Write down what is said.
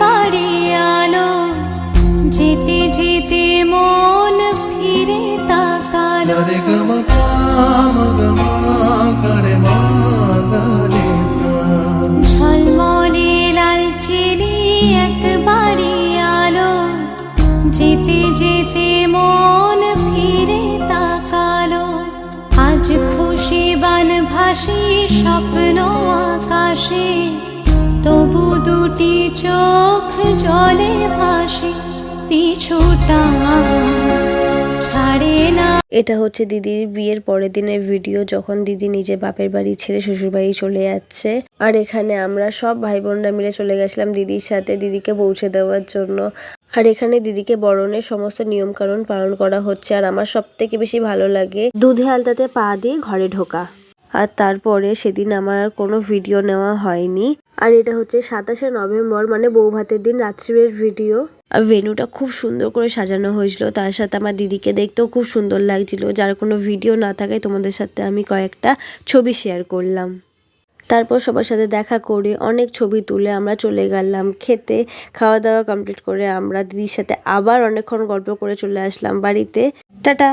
বাড়ি আলো যেতে যেতে মন ফিরে তাকালো। ঝলমলে লাল চিনি বাড়ি আলো যেতে যেতে মন ফিরে তাকালো। আজ খুশি বান স্বপ্ন আকাশে। তবু দুটি চোখ জলে ভাসে পিছুটা ছাড়ে না। এটা হচ্ছে দিদির বিয়ের পরের দিনের ভিডিও যখন দিদি নিজের বাপের বাড়ি ছেড়ে শ্বশুর বাড়ি চলে যাচ্ছে। আর এখানে আমরা সব ভাই বোনরা মিলে চলে গেছিলাম দিদির সাথে দিদিকে পৌঁছে দেওয়ার জন্য। আর এখানে দিদিকে বরণের সমস্ত নিয়ম কানুন পালন করা হচ্ছে। আর আমার সব থেকে বেশি ভালো লাগে, দুধে আলতাতে পা দিয়ে ঘরে ঢোকা। আর তারপরে সেদিন আমার আর কোনো ভিডিও নেওয়া হয়নি। আর এটা হচ্ছে সাতাশে নভেম্বর মানে বউ ভাতের দিন রাত্রির ভিডিও আর ভেনুটা খুব সুন্দর করে সাজানো হয়েছিল। তার সাথে আমার দিদিকে দেখতেও খুব সুন্দর লাগছিল। যার কোনো ভিডিও না থাকায় তোমাদের সাথে আমি কয়েকটা ছবি শেয়ার করলাম। তারপর সবার সাথে দেখা করে অনেক ছবি তুলে আমরা চলে গেলাম খেতে। খাওয়া দাওয়া কমপ্লিট করে আমরা দিদির সাথে আবার অনেকক্ষণ গল্প করে চলে আসলাম বাড়িতে। টাটা!